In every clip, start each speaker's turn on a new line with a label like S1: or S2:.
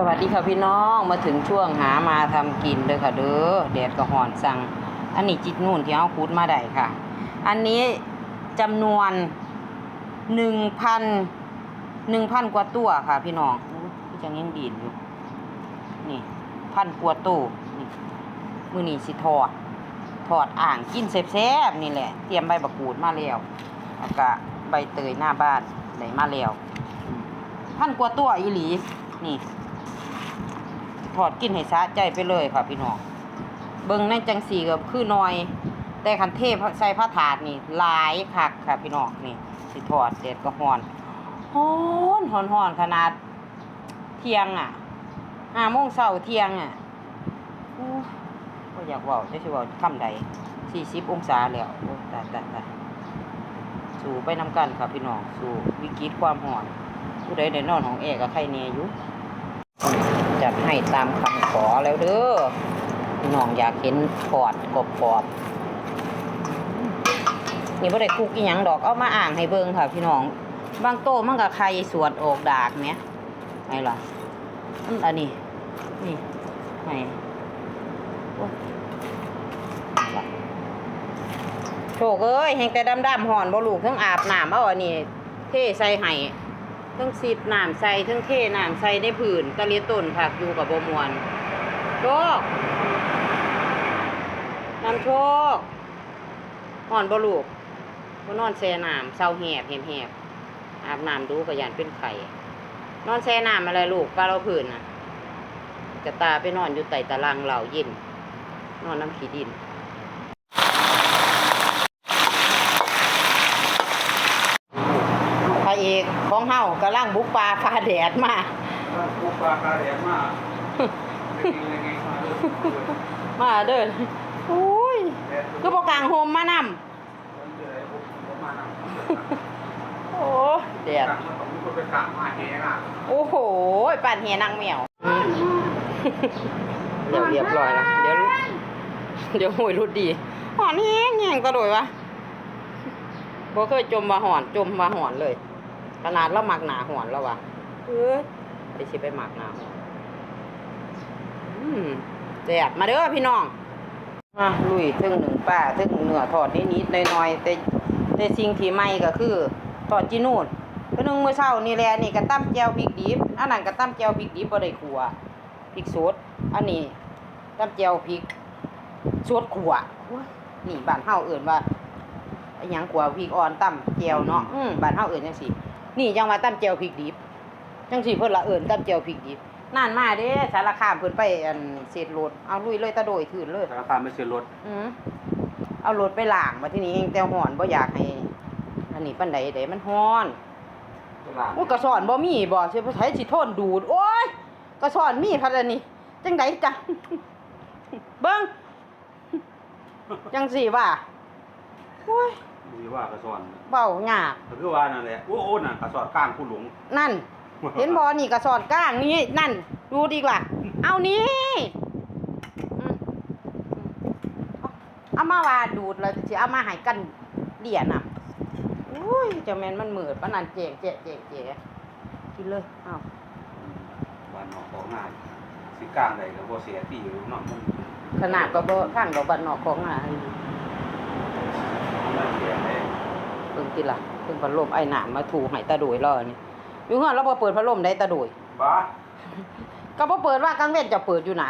S1: สวัสดีค่ะพี่น้องมาถึงช่วงหามาทำกินเด้อค่ะเด้อแดดก็ห่อนสั่ง อันนี้จิตนู่นที่เอาคูดมาได้ค่ะ อันนี้จำนวนหนึ่งพันหนึ่งพันกว่าตัวค่ะ พี่น้องพี่จังยังดีดอยู่ นี่พันกว่าตัวนี่มือนี่สิทอดทอดอ่างกินแซ่บๆนี่แหละ เตรียมใบบักกูดมาแล้วแล้วก็ใบเตยหน้าบ้านได้มาแล้วพันกว่าตัวอีหลีนี่ ถอดกินให้สะใจไปเลยค่ะพี่น้องเบิ่งในจังสีก็คือน้อย แต่คันเทพใส่ผ้าถาดนี่หลายคักค่ะพี่น้องนี่สิถอดเด็ดก็ฮ้อนฮ้อนฮ้อนฮ้อนขนาดเที่ยงอะห้าโมงเช้าเที่ยงอะก็อยากว่าจะสิว่าคำใดสี่สิบองศาแล้วโอ้ตายตายตายสู่ไปน้ำกันค่ะพี่น้องสู่วิกฤตความร้อนผู้ใดได้นอนของแอร์ก็ใครเนียอยู่ จัดให้ตามคำขอแล้วเด้อน้องอยากเห็นปอดกบปอบนี่บ่ได้คุกอีหยังดอกเอามาอ่างให้เบิ่งค่ะ พี่น้องบางโตมันก็ไข่สวดออกดากแหมไงล่ะอันอันนี้นี่ไงโอ้ยล่ะโชคเอ้ยแหงแต่ดำๆหอนบ่ลูกทั้งอาบน้ำเอาอันนี้เทใส่ให้ ทั้งสีดน้ำใส่ทั้งเทน้ำใส่ในผืนตะเลียต้นผักอยู่กับบมวนโชคน้ำโชคห่อนบลูกบ่นอนแช่น้ำเศร้าแหบแหบแหบอาบน้ำดูก็ยานเป็นไข่ นอนแช่น้ำอะไรลูกปลาเราผืนน่ะกระตาไปนอนอยู่ใต้ตารางเหล่าเย็นนอนน้ำขี้ดิน พระเอกของเฮากำลังบุกป่าฟ้าแดดมา
S2: ปุ๊บปลาคาแดงมากกินอะไรไงมาเลย
S1: มาเด้ออุ้ยคือบอกกลางโฮมมานำโอ้แดด
S2: ต่างมาสองคนไปกะมาแหงอะ
S1: โอ้โหปั่นเฮนางแมวเดี๋ยวเรียบร้อยแล้วเดี๋ยวเดี๋ยวหวยรุดดีหอนแห้งแห้งกระโดดวะบ่เคยจมมาหอน จมมาหอนเลย ขนาดเราหมักหนาหอนแล้ววะเอ้ยไปสิไปหมักหนาหอนอืมแดดมาเด้อพี่น้องอะลุยถึงหนึ่งป้าถึงเนื้อทอดนิดๆหน่อยๆแต่แต่สิ่งที่ใหม่ก็คือทอดจีนูนเพิ่นนึงมื้อเช้านี่แหละนี่ก็ตั้มแจ่วพริกดิบอันนั้นก็ตั้มแจ่วพริกดิบบ่ได้ขัวพริกสดอันนี้ตั้มแจ่วพริกสดขัวโอ้ยนี่บ้านเฮาเอิ้นว่าอิหยังขัวพริกอ่อนตั้มแจ่วเนาะอืมบ้านเฮาเอิ้นจังซี่ นี่จังว่าตั้มแจ่วพริกดิบจังซี่เพิ่นละเอิ้นตั้มแจ่วพริกดิบนานมาเด้สารคามเพิ่นไปอันเศษรถเอาลุยเลยตะโดยถืนเลย
S2: สารคามไม่เชื่อรถ
S1: อืมเอารถไปล้างมาที่นี่เองแต่ฮ้อนบ่อยากให้อันนี้ปานใดเด้มันฮ้อน
S2: ตลาด
S1: โอ้ยกระสอนบ่มีบ่สิไปใช้สิทนดูด โอ้ยกระสอนมีพัดอันนี้จังไดจังเบิ่งจังสี่ว่าโอ้ย
S2: ดีว่ากระสอน
S1: เว้ายาก
S2: ก็คือว่านั่นแหละโอ้โอ้น่ะกระสอนก้างผู้หลง
S1: นั่น เห็นบ่นี่กระสอนก้างนี่นั่น ดูดีกว่า เอานี่อืมเอามาว่าดูดแล้วสิเอามาให้กันเดียน่ะอุ้ยเจังแม่นมันมืดปานนั้นเจ๊เจ๊เจ๊เจ๊กินเลยเอา
S2: บ้านนอกของง่ายสิก้างใดก็บ่เสียตีอยู่เนาะมัน
S1: ขนาดก็บ่ข้างดอกบันนอกของอะ
S2: มันเสียได้
S1: เพิ่งติล่ะเพิ่งพัดลมไอ้หนามมาถูให้ตาโดยรอนี่อยู่เฮือนเราบ่เปิดพัดลมได้ตาโดย
S2: บ้า
S1: ก็บ่เปิดว่ากลางเว้นจะเปิดอยู่น่ะ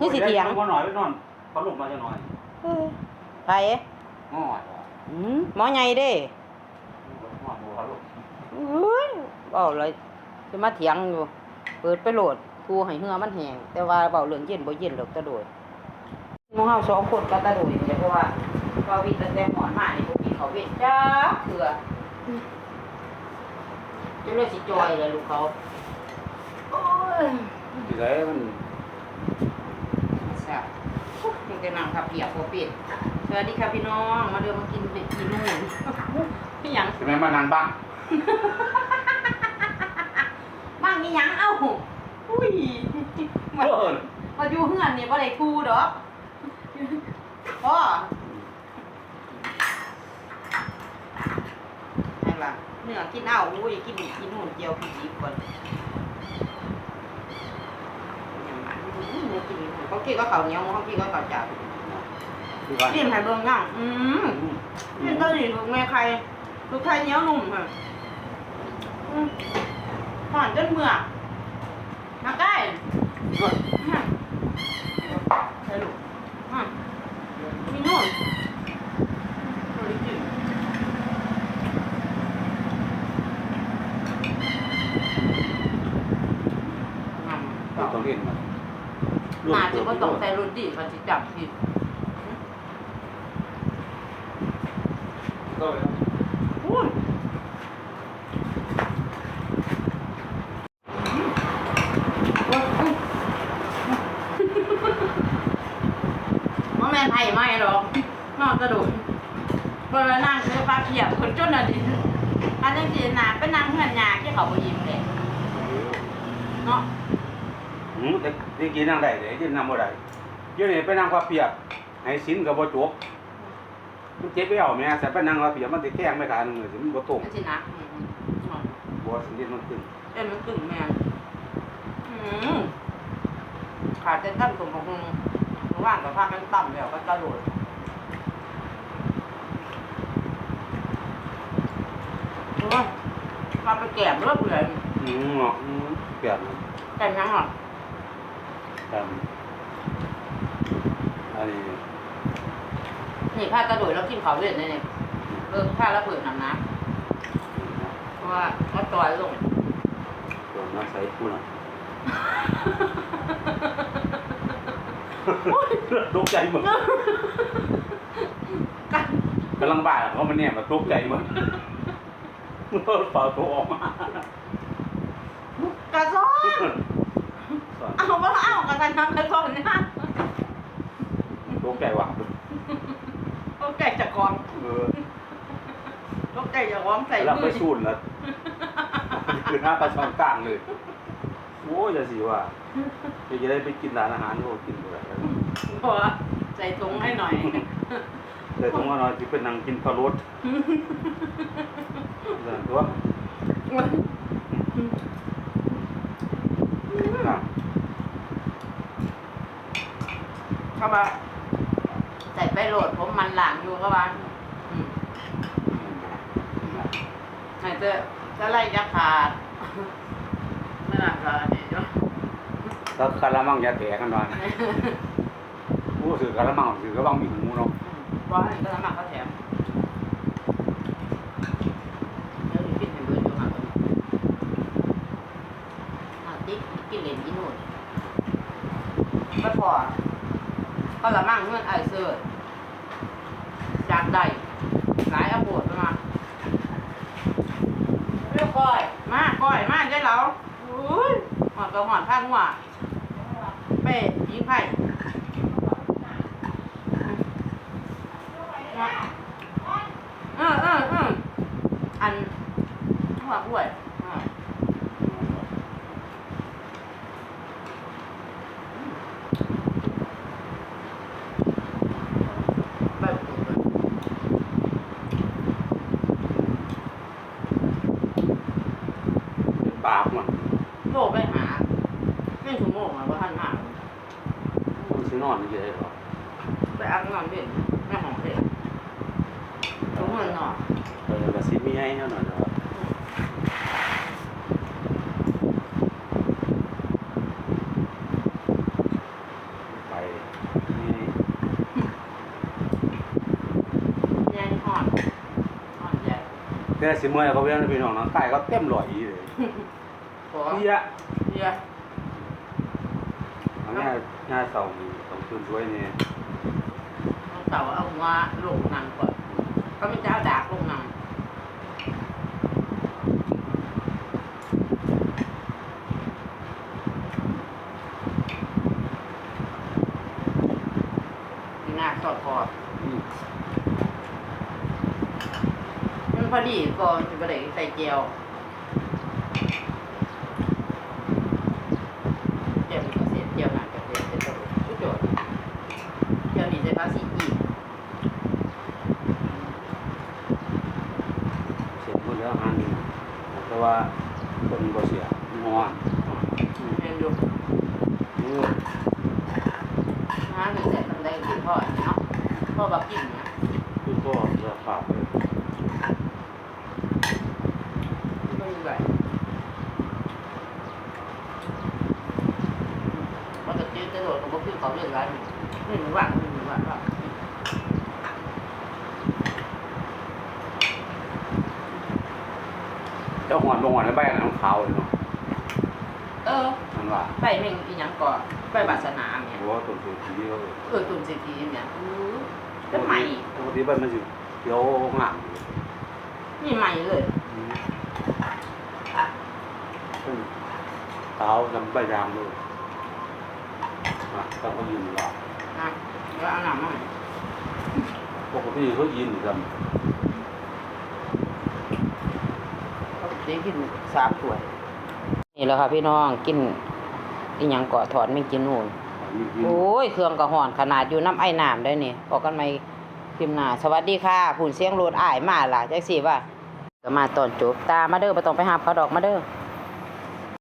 S1: นี่สิเถียง
S2: บ่หน่อยไปนอนเขาลงมาจะหน่อย
S1: เอ้ยไป
S2: ง้อจ้ะ
S1: อืมหมอใหญ่เด้
S2: ง้อบ่เขาลง
S1: เอ้ยเว้าเลยสิมาเถียงอยู่ เปิดไปโหลดทูให้เหือมันแห้งแต่ว่าเว้าเรื่องเย็นบ่เย็นดอกตาโดยหมู่เฮาสองคนกับตาโดยเนี่ยเพราะว่า ว่าวิทย์ตั้งแต่หมอนมานี่บ่กินข้าวเว้นจ้าเถื่อจะเลยสิจอยเลยลูกเขาโอ้ย
S2: สิได้มัน
S1: แซ่บยังจะนั่งขับเปียกโปปิดสวัสดีค่ะพี่น้อง มาเดินมากินเป็ดกินนู่นพี่หยัง
S2: สิแม่มานั่งบ้าง
S1: บ้างนี่หยังเอ้าอุ้ยมา
S2: เออ
S1: มาอยู่เฮือนนี่บ่ได้คูดอกพ่อ เนื้อกินเอ้าอุ้ยกินกินนู่นเจียวผีก่อนเนื้อกินเขากินก็เขาเนี้ยเขากินก็เขาจับกินไข่เบื้งย่างอืมกินเกาหลีลูกแม่ไข่ลูกไข่เนี้ยนุ่มค่ะหอนจนเมื่อมาใกล้ ต้อ
S2: ง
S1: ใส่รุ่นดีมันสิจับผิด
S2: ก็เลย
S1: อุ้ยว่าแม่ไทยไม่หรอกนอกกระโดดเปิดนั่งเรือฟ้าเขียบคนจนอะดิอันนี้สินาเป็นนางเพื่อนยาที่เขาไปยิ้มเลยเนาะ
S2: หืมแต่ที่กินนั่งได้เลยที่นั่งบ่ได้ยวนี้ไปนั่งความเปียกให้สินกับบ่จกมันเจ็บไปเอาแม่แต่ไปนั่งความเปียกมันสิแข้งไม่ขาดมือสิมันบ่ตรง
S1: นั่นสินะอืมอืม
S2: บ่สินมันขึ้น
S1: เอ็นมันตึงแมนอืมขาดเต้นตั้มตุ่มของมึงว่างกับภาพมันต่ำแล้วก็กระโดดโอ้ยมาไปแกะเลือดเลย
S2: อืมเนาะอืมเปียกนะ
S1: แกะยังหรอะ
S2: ครับอันนี้
S1: นี่ผ้ากระโดดแล้วกินเขาวเล่นนี่นี่เออผ้าแล้วเปิดน้ำน้ำเพราะว่าก็ต่อยลง
S2: ตัวน้ำใสกูน่ะตกใจหมด
S1: กัน
S2: กำลังบ้าเพราะมันเนี่ยมันตกใจหมดเป่าตัวออกมา ก
S1: ระซ้อน เอาว่าเอากระสันทำกระซ้อนนะ
S2: ตกใจว่ะ
S1: โอเคจะกอง
S2: เออ
S1: โอเคจะกองใส่
S2: เรา
S1: มื
S2: ไป
S1: อ
S2: สูนแล้วคือหน้าปลาช่อนกลางเลยโอ้ยจะสิว่าจะได้ไปกินร้านอาหารก็กินด้วย
S1: พอใส่ถุงให้หน่อย
S2: แต่ตรงว่าเราจะเป็นนั่งกินพะรสตัว
S1: เข้ามาใส่ไปโหลดผมมันหลังอยู่เข้ามาอืมไหนจะจะไล่ยักษ์ขาดไม่หลังขาดเนี่ยจ้ะ
S2: แล้วกะละมังยาแตกกันหน่อยโอ้สือกะละมังสือกะละมังมีหูเนาะ
S1: ว่าอันก็น้ำหนักก็แถมเดี๋ยวกินให้เบิร์ดอยู่ห่างกันอะติ๊กกินเหรียญกินหนูดก็พอ ก็ละมั่งเงื่อนไอเซอจากใดหลายอาโบดมาเรียกก้อยมาก้อยมาได้แล้วอุ้ยหอดกระหอดข้างหัวเป้ยิงไผ่เออเออเอออันหัวกล้วยอ่าแบบนี้เลย
S2: ปากมัน
S1: โทรไปหาเรื่องชั่วโมงอะว่าท่านมา
S2: มั นสินอนนี่ได้หรอ
S1: ไปอักนอนเด่นแม่ของเด็กทุกคนนอน
S2: เออก็สิมีให้เนาะหน่อยเนาะไปนี่
S1: แย่ห่อนห่อนใหญ่
S2: แต่สิเมื่อยเขาเวียนพี่น้องน้องใต้เขาเต็มร้อยอีเลย
S1: ขอ
S2: เฮีย
S1: เฮีย
S2: อันนี้หน้าเสานี่ต้อง คืนช่วยนี่
S1: เอาเต่าเอาหัวลงนังก่อนก็ไม่จะเอาดากลงนังที่หน้าสอดคอ
S2: อืม
S1: มันพอดีก่อนจะไปได้ใส่เจียวเจียวมีเกษตรเจียวหนาเกษตรเป็นตัวชุดโจทย์เจียวนี่ใส่ภาษีอีก
S2: เสร็จหมดแล้วอันนี้แต่ ว่าคนบ่เสียงอน
S1: เห็นดู
S2: เออ
S1: มันถึงแต่ทำได้กินพ่อเนาะพ่อบักกินเนี่ย
S2: คือก็ราคาเลย
S1: ไม่มีไรมันจะจืดจะโดดกับพวกพี่เขาเรื่องไรนี่มันว่างนี่มันว่างว่า
S2: เจ้าหอนล งหอนแล้วใบอะไรของขาวเลยเนาะ
S1: เออ
S2: มันว่า
S1: ไปแม่งอีหยังก่อนไปบาสนาเนี่ย
S2: หัวต้นสูสีเขาเลย
S1: เออตุนเศรษฐีเนี่ยอู้จะใหม่
S2: ปกติใบมันสิเขียวงามอยู่
S1: นี่ใหม่เลย
S2: อืมอืมขาวจำใบยางเลยอะต้องเขายินว่า
S1: นะแล้วเอาหนังมา
S2: ปกติเขายินจ
S1: เขาได้กินสามถ้วย นี่แหละค่ะพี่น้องกินอีหยังเกาะถอดไม่กินนู่นำ
S2: ยินยิน
S1: โอ้ย เครื่องกระห่อนขนาดอยู่น้ำไอ้น้ำได้นี่พอกันไหมพิมพ์หน้าสวัสดีค่ะผุนเสียงโรดอ้ายมาล่ะจักสิว่าก็มาตอนจบตามาเด้อบ่ต้องไปหาเขาดอกมาเด้อ